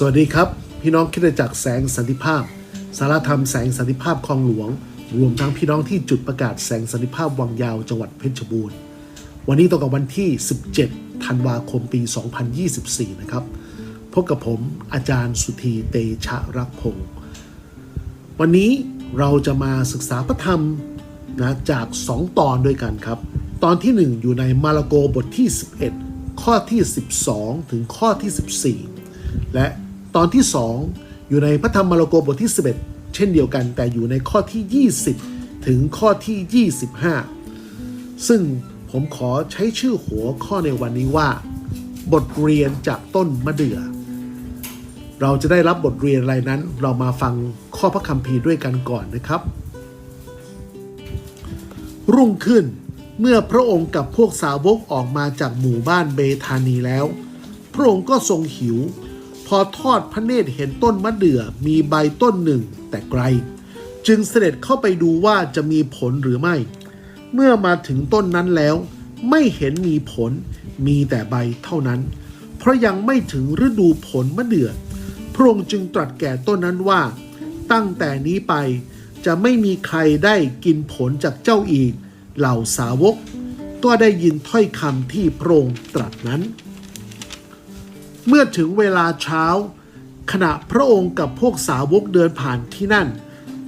สวัสดีครับ พี่น้องคิดจักแสงสันติภาพ สารธรรมแสงสันติภาพคลองหลวง รวมทั้งพี่น้องที่จุดประกาศแสงสันติภาพวังยาวจังหวัดเพชรบูรณ์ วันนี้ตรงกับวันที่ 17 ธันวาคมปี 2024 นะครับ พบกับผมอาจารย์สุธีเตชะรักพงศ์วันนี้เราจะมาศึกษาพระธรรมนะจาก 2 ตอนด้วยกันครับ ตอนที่ 1 อยู่ในมาระโกบทที่ 11 ข้อที่ 12 ถึงข้อที่ 14 และ ตอนที่ 2 อยู่ในพระธรรมมาระโกบทที่ 11 เช่นเดียวกัน แต่อยู่ในข้อที่ 20 ถึงข้อที่ 25 ซึ่งผมขอใช้ชื่อหัวข้อในวันนี้ว่า บทเรียนจากต้นมะเดื่อ เราจะได้รับบทเรียนอะไรนั้น เรามาฟังข้อพระคัมภีร์ด้วยกันก่อนนะครับ รุ่งขึ้นเมื่อพระองค์กับพวกสาวกออกมาจากหมู่บ้านเบธานีแล้ว พระองค์ก็ทรงหิว พอทอดพระเนตรเห็นต้นมะเดื่อมีใบต้นหนึ่งแต่ไกล จึงเสด็จเข้าไปดูว่าจะมีผลหรือไม่ เมื่อมาถึงต้นนั้นแล้ว ไม่เห็นมีผลมีแต่ใบเท่านั้น เพราะยังไม่ถึงฤดูผลมะเดื่อพระองค์จึงตรัสแก่ต้นนั้นว่า ตั้งแต่นี้ไปจะไม่มีใครได้กินผลจากเจ้าอีก เหล่าสาวก ก็ได้ยินถ้อยคำที่พระองค์ตรัสนั้น เมื่อถึงเวลาเช้า ขณะพระองค์กับพวกสาวกเดินผ่านที่นั่น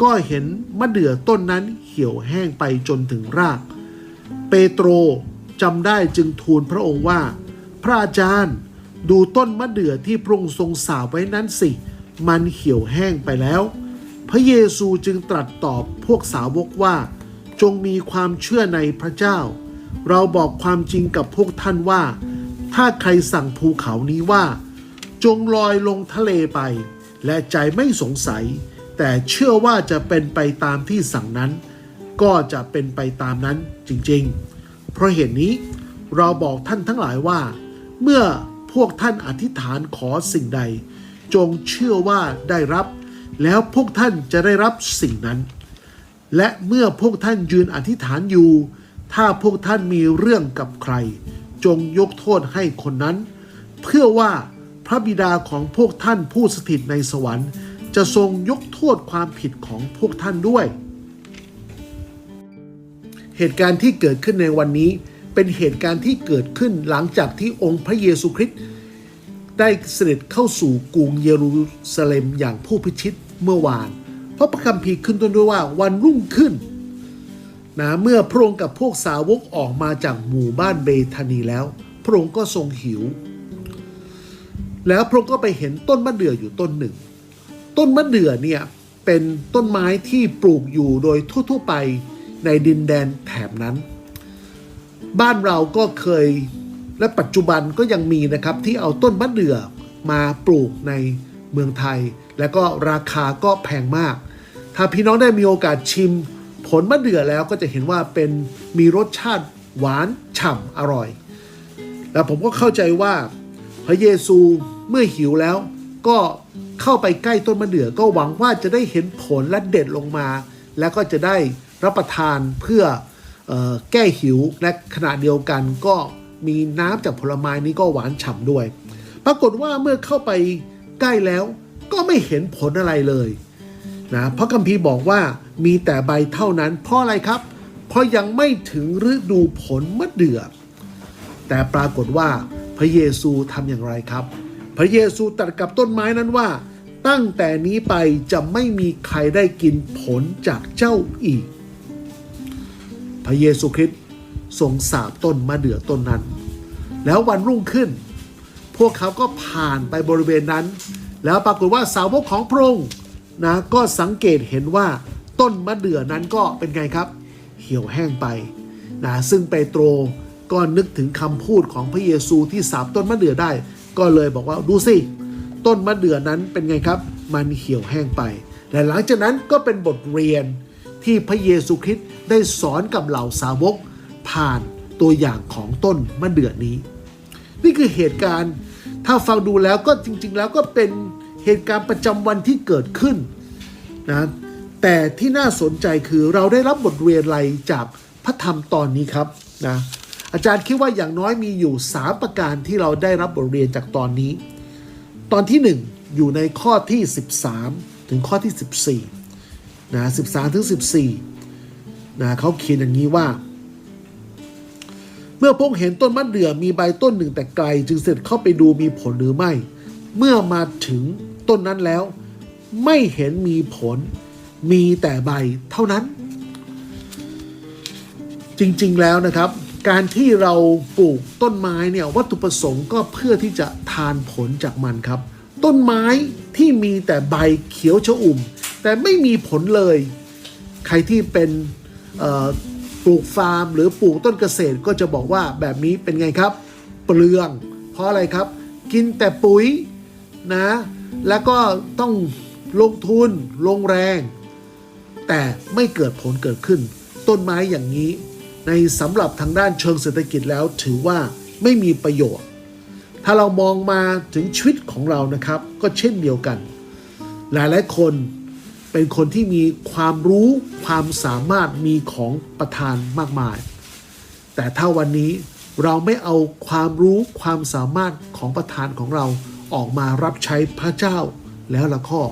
ก็เห็นมะเดื่อต้นนั้นเหี่ยวแห้งไปจนถึงราก เปโตรจำได้จึงทูลพระองค์ว่า พระอาจารย์ดูต้นมะเดื่อที่พระองค์ทรงสาบไว้นั้นสิ มันเหี่ยวแห้งไปแล้ว พระเยซูจึงตรัสตอบพวกสาวกว่า จงมีความเชื่อในพระเจ้า เราบอกความจริงกับพวกท่านว่า ถ้าใครสั่งภูเขานี้ว่า จงลอยลงทะเลไป และใจไม่สงสัย แต่เชื่อว่าจะเป็นไปตามที่สั่งนั้น ก็จะเป็นไปตามนั้นจริงๆ เพราะเหตุนนี้เราบอกท่านทั้งหลายว่า เมื่อพวกท่านอธิษฐานขอสิ่งใด จงเชื่อว่าได้รับ แล้วพวกท่านจะได้รับสิ่งนั้น และเมื่อพวกท่านยืนอธิษฐานอยู่ ถ้าพวกท่านมีเรื่องกับใคร จงยกโทษให้คนนั้น เพื่อว่าพระบิดาของพวกท่านผู้สถิตในสวรรค์ จะทรงยกโทษความผิดของพวกท่านด้วย เหตุการณ์ที่เกิดขึ้นในวันนี้เป็นเหตุการณ์ที่เกิดขึ้นหลังจากที่องค์พระเยซูคริสต์ได้เสด็จเข้าสู่กรุงเยรูซาเล็มอย่างผู้พิชิตเมื่อวาน เพราะพระคัมภีร์ขึ้นต้นด้วยว่าวันรุ่งขึ้น นะเมื่อพระองค์กับพวกสาวกออกมาจากหมู่บ้านเบธานีแล้ว พระองค์ก็ทรงหิว แล้วพระองค์ก็ไปเห็นต้นมะเดื่ออยู่ต้นหนึ่ง ต้นมะเดื่อเนี่ยเป็นต้นไม้ที่ปลูกอยู่โดยทั่วๆไปในดินแดนแถบนั้น บ้านเราก็เคยและปัจจุบันก็ยังมีนะครับที่เอาต้นมะเดื่อมาปลูกในเมืองไทย และก็ราคาก็แพงมาก ถ้าพี่น้องได้มีโอกาสชิม ผลมะเดื่อแล้วก็จะเห็นว่าเป็นมีรสชาติหวานฉ่ำอร่อย แล้วผมก็เข้าใจว่าพระเยซูเมื่อหิวแล้ว ก็เข้าไปใกล้ต้นมะเดื่อก็หวังว่าจะได้เห็นผลและเด็ดลงมา แล้วก็จะได้รับประทานเพื่อออแก้หิวและขณะเดียวกันก็มีน้ำจากผลไม้นี้ก็หวานฉ่ำด้วย ปรากฏว่าเมื่อเข้าไปใกล้แล้วก็ไม่เห็นผลอะไรเลย นะเพราะคัมภีร์บอกว่ามีแต่ใบเท่านั้น เพราะอะไรครับ เพราะยังไม่ถึงฤดูผลมะเดื่อ แต่ปรากฏว่าพระเยซูทำอย่างไรครับ พระเยซูตรัสกับต้นไม้นั้นว่า ตั้งแต่นี้ไปจะไม่มีใครได้กินผลจากเจ้าอีก พระเยซูคริสต์ทรงสาบต้นมะเดื่อต้นนั้น แล้ววันรุ่งขึ้น พวกเขาก็ผ่านไปบริเวณนั้น แล้วปรากฏว่าสาวกของพระองค์ นะก็สังเกตเห็นว่าต้นมะเดื่อนั้นก็เป็นไงครับ เหี่ยวแห้งไปนะซึ่งเปโตรก็นึกถึงคำพูดของพระเยซูที่สาบต้นมะเดื่อได้ ก็เลยบอกว่าดูสิต้นมะเดื่อนั้นเป็นไงครับ มันเหี่ยวแห้งไปและหลังจากนั้นก็เป็นบทเรียนที่พระเยซูคริสต์ได้สอนกับเหล่าสาวก ผ่านตัวอย่างของต้นมะเดื่อนี้ นี่คือเหตุการณ์ถ้าฟังดูแล้วก็จริง ๆ แล้วก็เป็น เหตุการณ์ประจำวันที่เกิดขึ้นนะแต่ที่น่าสนใจคือเราได้รับบทเรียนอะไรจากพระธรรมตอนนี้ครับนะอาจารย์คิดว่าอย่างน้อยมีอยู่ 3 ประการที่เราได้รับบทเรียนจากตอนนี้ ตอนที่อยู่ในข้อที่ 13 ถึงข้อที่ 14นะ13 ถึง 14นะเขาเขียนอย่างนี้ว่า เมื่อพวกเห็นต้นมะเดื่อมีใบต้นหนึ่งแต่ไกล จึงเสร็จเข้าไปดูมีผลหรือไม่ เมื่อมาถึง ต้นนั้นแล้ว ไม่เห็นมีผล มีแต่ใบเท่านั้น จริงๆแล้วนะครับ การที่เราปลูกต้นไม้เนี่ยวัตถุประสงค์ก็เพื่อที่จะทานผลจากมันครับ ต้นไม้ที่มีแต่ใบเขียวชอุ่ม แต่ไม่มีผลเลย ใครที่เป็นปลูกฟาร์ม หรือปลูกต้นเกษตรก็จะบอกว่าแบบนี้เป็นไงครับ เปลือง เพราะอะไรครับ กินแต่ปุ๋ยนะ แล้วก็ต้องลงทุนลงแรง แต่ไม่เกิดผลเกิดขึ้น ต้นไม้อย่างนี้ ในสำหรับทางด้านเชิงเศรษฐกิจแล้วถือว่าไม่มีประโยชน์ ถ้าเรามองมาถึงชีวิตของเรานะครับ ก็เช่นเดียวกัน หลายหลายคนเป็นคนที่มีความรู้ความสามารถมีของประทานมากมาย แต่ถ้าวันนี้เราไม่เอาความรู้ความสามารถของประธานของเรา ออกมารับใช้พระเจ้าแล้วละข้อ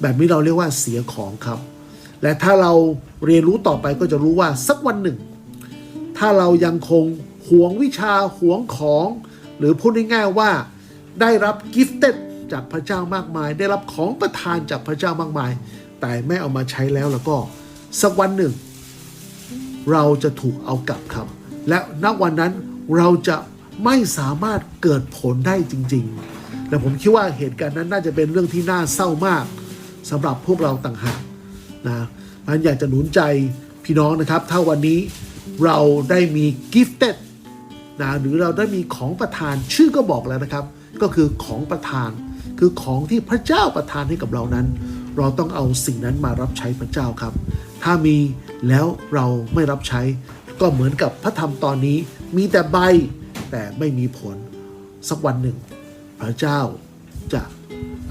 แบบนี้เราเรียกว่าเสียของครับ และถ้าเราเรียนรู้ต่อไปก็จะรู้ว่าสักวันหนึ่ง ถ้าเรายังคงหวงวิชาหวงของ หรือพูดง่ายๆว่าได้รับกิฟเต็ดจากพระเจ้ามากมาย ได้รับของประทานจากพระเจ้ามากมาย แต่ไม่เอามาใช้แล้วแล้วก็สักวันหนึ่ง เราจะถูกเอากลับครับ และณวันนั้นเราจะไม่สามารถเกิดผลได้จริง ๆ และผมคิดว่าเหตุการณ์นั้นน่าจะเป็นเรื่องที่น่าเศร้ามากสำหรับพวกเราต่างหากนะมันอยากจะหนุนใจพี่น้องนะครับ ถ้าวันนี้เราได้มีกิฟเต็ดนะหรือเราได้มีของประทานชื่อก็บอกแล้วนะครับ ก็คือของประทาน คือของที่พระเจ้าประทานให้กับเรานั้น เราต้องเอาสิ่งนั้นมารับใช้พระเจ้าครับ ถ้ามีแล้วเราไม่รับใช้ ก็เหมือนกับพระธรรมตอนนี้ มีแต่ใบแต่ไม่มีผลสักวันหนึ่ง พระเจ้าจะ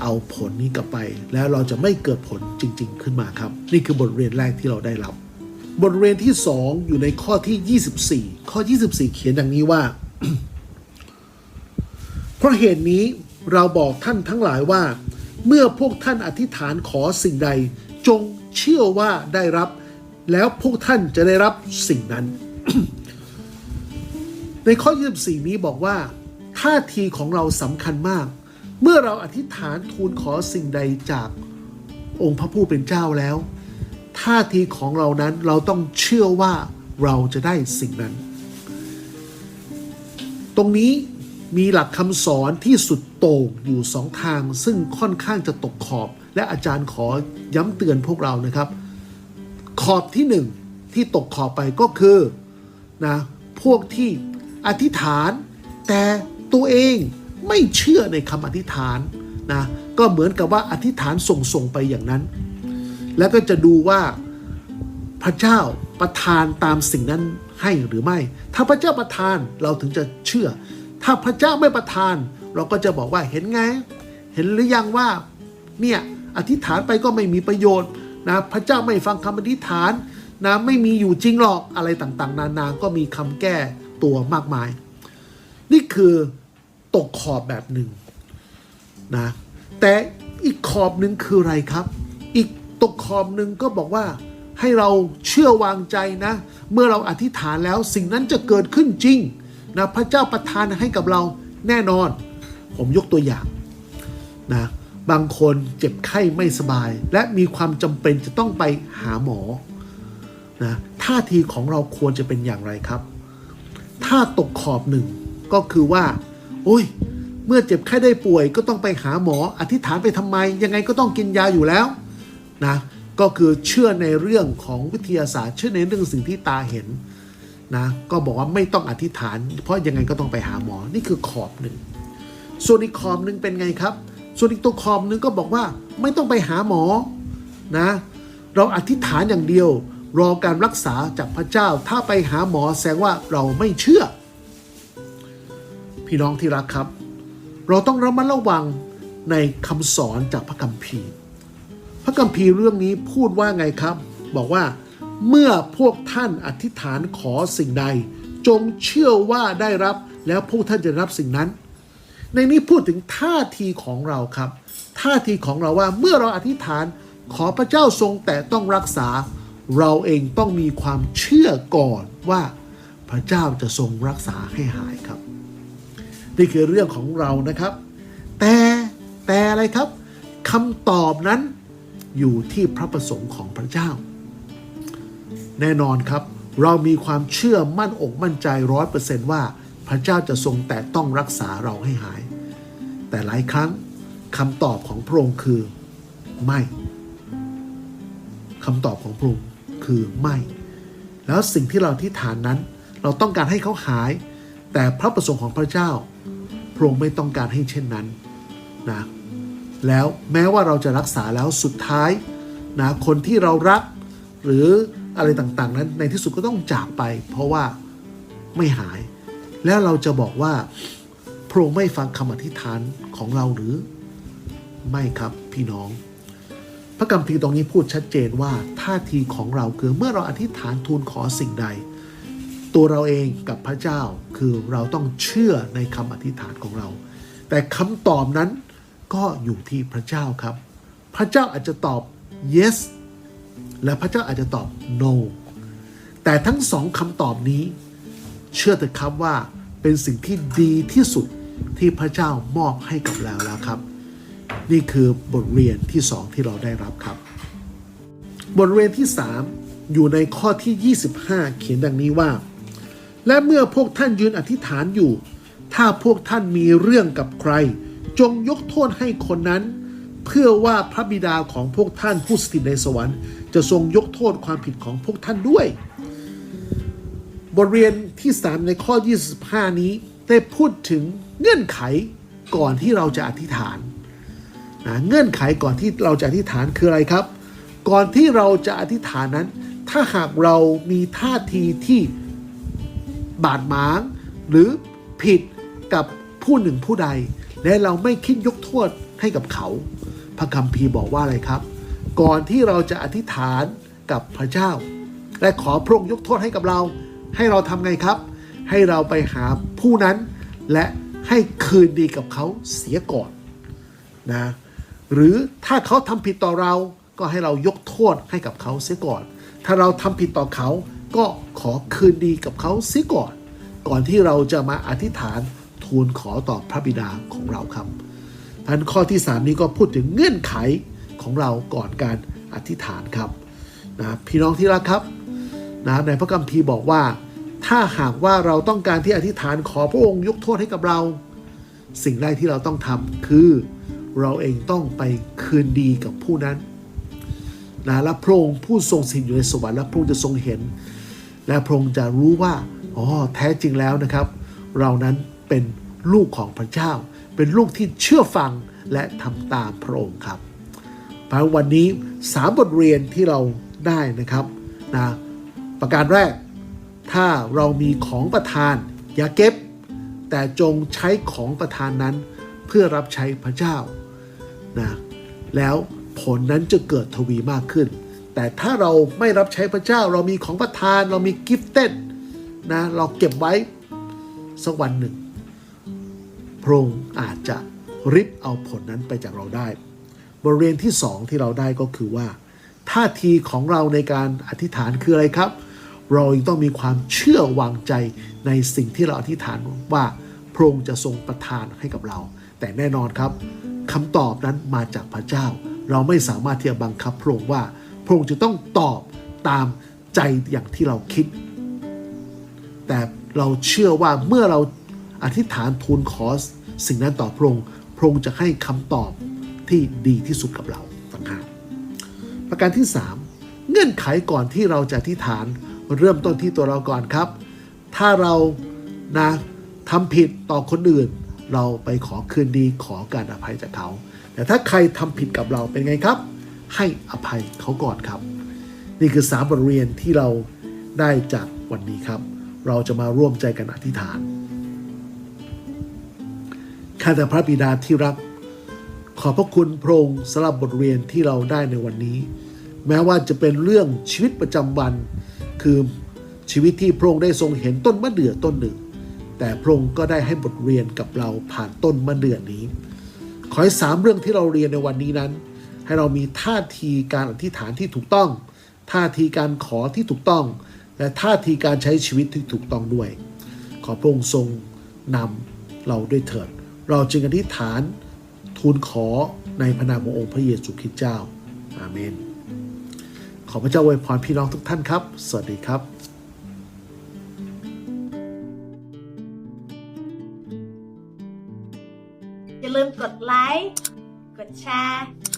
เอาผลนี้กลับไป แล้วเราจะไม่เกิดผลจริง ๆ ขึ้นมาครับ นี่คือบทเรียนแรกที่เราได้รับ บทเรียนที่ 2 อยู่ในข้อที่ 24 ข้อ 24 เขียนดังนี้ว่า เพราะเหตุนี้เราบอกท่านทั้งหลายว่า เมื่อพวกท่านอธิษฐานขอสิ่งใด จงเชื่อว่าได้รับ แล้วพวกท่านจะได้รับสิ่งนั้น ในข้อ 24 นี้บอกว่า ท่าทีของเราสำคัญมาก เมื่อเราอธิษฐานทูลขอสิ่งใดจากองค์พระผู้เป็นเจ้าแล้ว ท่าทีของเรานั้นเราต้องเชื่อว่าเราจะได้สิ่งนั้น ตรงนี้มีหลักคำสอนที่สุดโต่งอยู่สองทาง ซึ่งค่อนข้างจะตกขอบ และอาจารย์ขอย้ำเตือนพวกเรานะครับ ขอบที่หนึ่งที่ตกขอบไปก็คือนะพวกที่อธิษฐานแต่ ตัวเองไม่เชื่อในคำอธิษฐานนะก็เหมือนกับว่าอธิษฐานส่งส่งๆไปอย่างนั้น แล้วก็จะดูว่าพระเจ้าประทานตามสิ่งนั้นให้หรือไม่ ถ้าพระเจ้าประทานเราถึงจะเชื่อ ถ้าพระเจ้าไม่ประทาน เราก็จะบอกว่าเห็นไง เห็นหรือยังว่าเนี่ยอธิษฐานไปก็ไม่มีประโยชน์นะพระเจ้าไม่ฟังคำอธิษฐานนะไม่มีอยู่จริงหรอกอะไรต่างๆ นานาก็มีคำแก้ตัวมากมาย นี่คือ ตกขอบแบบหนึ่งนะแต่อีกขอบหนึ่งคืออะไรครับ อีกตกขอบหนึ่งก็บอกว่าให้เราเชื่อวางใจนะ เมื่อเราอธิษฐานแล้วสิ่งนั้นจะเกิดขึ้นจริงนะพระเจ้าประทานให้กับเราแน่นอน ผมยกตัวอย่างนะบางคนเจ็บไข้ไม่สบาย และมีความจำเป็นจะต้องไปหาหมอนะท่าทีของเราควรจะเป็นอย่างไรครับ ถ้าตกขอบหนึ่งก็คือว่า โอ้ย เมื่อเจ็บไข้ได้ป่วยก็ต้องไปหาหมออธิษฐานไปทำไม ยังไงก็ต้องกินยาอยู่แล้วนะก็คือเชื่อในเรื่องของวิทยาศาสตร์ เชื่อในเรื่องสิ่งที่ตาเห็นนะก็บอกว่าไม่ต้องอธิษฐาน เพราะยังไงก็ต้องไปหาหมอนี่คือขอบหนึ่ง ส่วนอีกขอบหนึ่งเป็นไงครับ ส่วนอีกตัวขอบหนึ่งก็บอกว่าไม่ต้องไปหาหมอนะเราอธิษฐานอย่างเดียว รอการรักษาจากพระเจ้าถ้าไปหาหมอแสดงว่าเราไม่เชื่อ พี่น้องที่รักครับ เราต้องระมัดระวังในคำสอนจากพระคัมภีร์ พระคัมภีร์เรื่องนี้พูดว่าไงครับ บอกว่าเมื่อพวกท่านอธิษฐานขอสิ่งใด จงเชื่อว่าได้รับแล้วพวกท่านจะรับสิ่งนั้น ในนี้พูดถึงท่าทีของเราครับ ท่าทีของเราว่าเมื่อเราอธิษฐานขอพระเจ้าทรงแต่ต้องรักษา เราเองต้องมีความเชื่อก่อนว่า พระเจ้าจะทรงรักษาให้หายครับ นี่คือเรื่องของเรานะครับ แต่แต่อะไรครับคำตอบนั้นอยู่ที่พระประสงค์ของพระเจ้า แน่นอนครับ เรามีความเชื่อมั่นอกมั่นใจร้อยเปอร์เซนต์ว่าพระเจ้าจะทรงแต่ต้องรักษาเราให้หาย แต่หลายครั้งคำตอบของพระองค์คือไม่คำตอบของพระองค์คือไม่ แล้วสิ่งที่เราที่ฐานนั้น เราต้องการให้เขาหาย แต่พระประสงค์ของพระเจ้า พระองค์ไม่ต้องการให้เช่นนั้นนะแล้วแม้ว่าเราจะรักษาแล้วสุดท้ายนะคนที่เรารัก หรืออะไรต่างๆ นั้นในที่สุดก็ต้องจากไป เพราะว่าไม่หาย แล้วเราจะบอกว่าพระองค์ไม่ฟังคำอธิษฐานของเราหรือไม่ครับพี่น้อง พระคัมภีร์ตรงนี้พูดชัดเจนว่าท่าทีของเราคือเมื่อเราอธิษฐานทูลขอสิ่งใด ตัวเราเองกับพระเจ้าคือเราต้องเชื่อในคำอธิษฐานของเรา แต่คำตอบนั้นก็อยู่ที่พระเจ้าครับ พระเจ้าอาจจะตอบ yes และพระเจ้าอาจจะตอบ no แต่ทั้งสองคำตอบนี้ เชื่อเถอะครับว่าเป็นสิ่งที่ดีที่สุดที่พระเจ้ามอบให้กับเราแล้วครับ นี่คือบทเรียนที่สองที่เราได้รับครับ บทเรียนที่ 3 อยู่ในข้อที่ 25 เขียนดังนี้ว่า และเมื่อพวกท่านยืนอธิษฐานอยู่ ถ้าพวกท่านมีเรื่องกับใคร จงยกโทษให้คนนั้น เพื่อว่าพระบิดาของพวกท่านผู้สถิตในสวรรค์ จะทรงยกโทษความผิดของพวกท่านด้วย บทเรียนที่ 3 ในข้อ 25 นี้ได้พูดถึงเงื่อนไขก่อนที่เราจะอธิษฐานนะเงื่อนไขก่อนที่เราจะอธิษฐานคืออะไรครับ ก่อนที่เราจะอธิษฐานนั้น ถ้าหากเรามีท่าทีที่ บาดหมาง หรือผิดกับผู้หนึ่งผู้ใด และเราไม่คิดยกโทษให้กับเขา พระคัมภีร์บอกว่าอะไรครับ ก่อนที่เราจะอธิษฐานกับพระเจ้า และขอพระองค์ยกโทษให้กับเรา ให้เราทำไงครับ ให้เราไปหาผู้นั้น และให้คืนดีกับเขาเสียก่อนนะหรือถ้าเขาทำผิดต่อเราก็ให้เรายกโทษให้กับเขาเสียก่อน ถ้าเราทำผิดต่อเขา ก็ขอคืนดีกับเขาเสียก่อน ก่อนที่เราจะมาอธิษฐานทูลขอต่อพระบิดาของเราครับพันข้อที่ 3 นี้ก็พูดถึงเงื่อนไขของเราก่อนการอธิษฐานครับนะพี่น้องที่รักครับนะในพระคัมภีร์บอกว่า ถ้าหากว่าเราต้องการที่อธิษฐานขอพระองค์ยกโทษให้กับเรา สิ่งแรกที่เราต้องทำคือเราเองต้องไปคืนดีกับผู้นั้นนะและพระองค์ผู้ทรงสิทธิ์อยู่ในสวรรค์และพระองค์จะทรงเห็น และพระองค์จะรู้ว่าอ๋อแท้จริงแล้วนะครับ เรานั้นเป็นลูกของพระเจ้า เป็นลูกที่เชื่อฟังและทำตามพระองค์ครับพราะวันนี้สามบทเรียนที่เราได้นะครับนะประการแรก ถ้าเรามีของประทาน อย่าเก็บ แต่จงใช้ของประทานนั้นเพื่อรับใช้พระเจ้านะแล้วผลนั้นจะเกิดทวีมากขึ้น แต่ถ้าเราไม่รับใช้พระเจ้าเรามีของประทานเรามีกิฟเต็ดนะเราเก็บไว้สักวันหนึ่ง พระองค์อาจจะริบเอาผลนั้นไปจากเราได้บทเรียนที่สองที่เราได้ก็คือว่า ท่าทีของเราในการอธิษฐานคืออะไรครับ เรายังต้องมีความเชื่อวางใจในสิ่งที่เราอธิษฐานว่าพระองค์จะทรงประทานให้กับเรา แต่แน่นอนครับคำตอบนั้นมาจากพระเจ้า เราไม่สามารถที่จะบังคับพระองค์ว่า พระองค์จะต้องตอบตามใจอย่างที่เราคิด แต่เราเชื่อว่าเมื่อเราอธิษฐานทูลขอสิ่งนั้นต่อพระองค์พระองค์จะให้คำตอบที่ดีที่สุดกับเราต่างหากประการที่ 3 เงื่อนไขก่อนที่เราจะอธิษฐานเริ่มต้นที่ตัวเราก่อนครับ ถ้าเรานะทำผิดต่อคนอื่น เราไปขอคืนดีขอการอภัยจากเขา แต่ถ้าใครทำผิดกับเราเป็นไงครับ ให้อภัยเขาก่อนครับ นี่คือสามบทเรียนที่เราได้จากวันนี้ครับ เราจะมาร่วมใจกันอธิษฐานข้าแต่พระบิดาที่รัก ขอพระคุณพระองค์สำหรับบทเรียนที่เราได้ในวันนี้ แม้ว่าจะเป็นเรื่องชีวิตประจำวัน คือชีวิตที่พระองค์ได้ทรงเห็นต้นมะเดื่อต้นหนึ่ง แต่พระองค์ก็ได้ให้บทเรียนกับเราผ่านต้นมะเดื่อนี้ ขอให้สามเรื่องที่เราเรียนในวันนี้นั้น ให้เรามีท่าทีการอธิษฐานที่ถูกต้อง ท่าทีการขอที่ถูกต้อง และท่าทีการใช้ชีวิตที่ถูกต้องด้วย ขอพระองค์ทรงนำเราด้วยเถิด เราจึงอธิษฐานทูลขอในพระนามขององค์พระเยซูคริสต์เจ้า อาเมน ขอพระเจ้าอวยพรพี่น้องทุกท่านครับ สวัสดีครับอย่าลืมกดไลค์ กดแชร์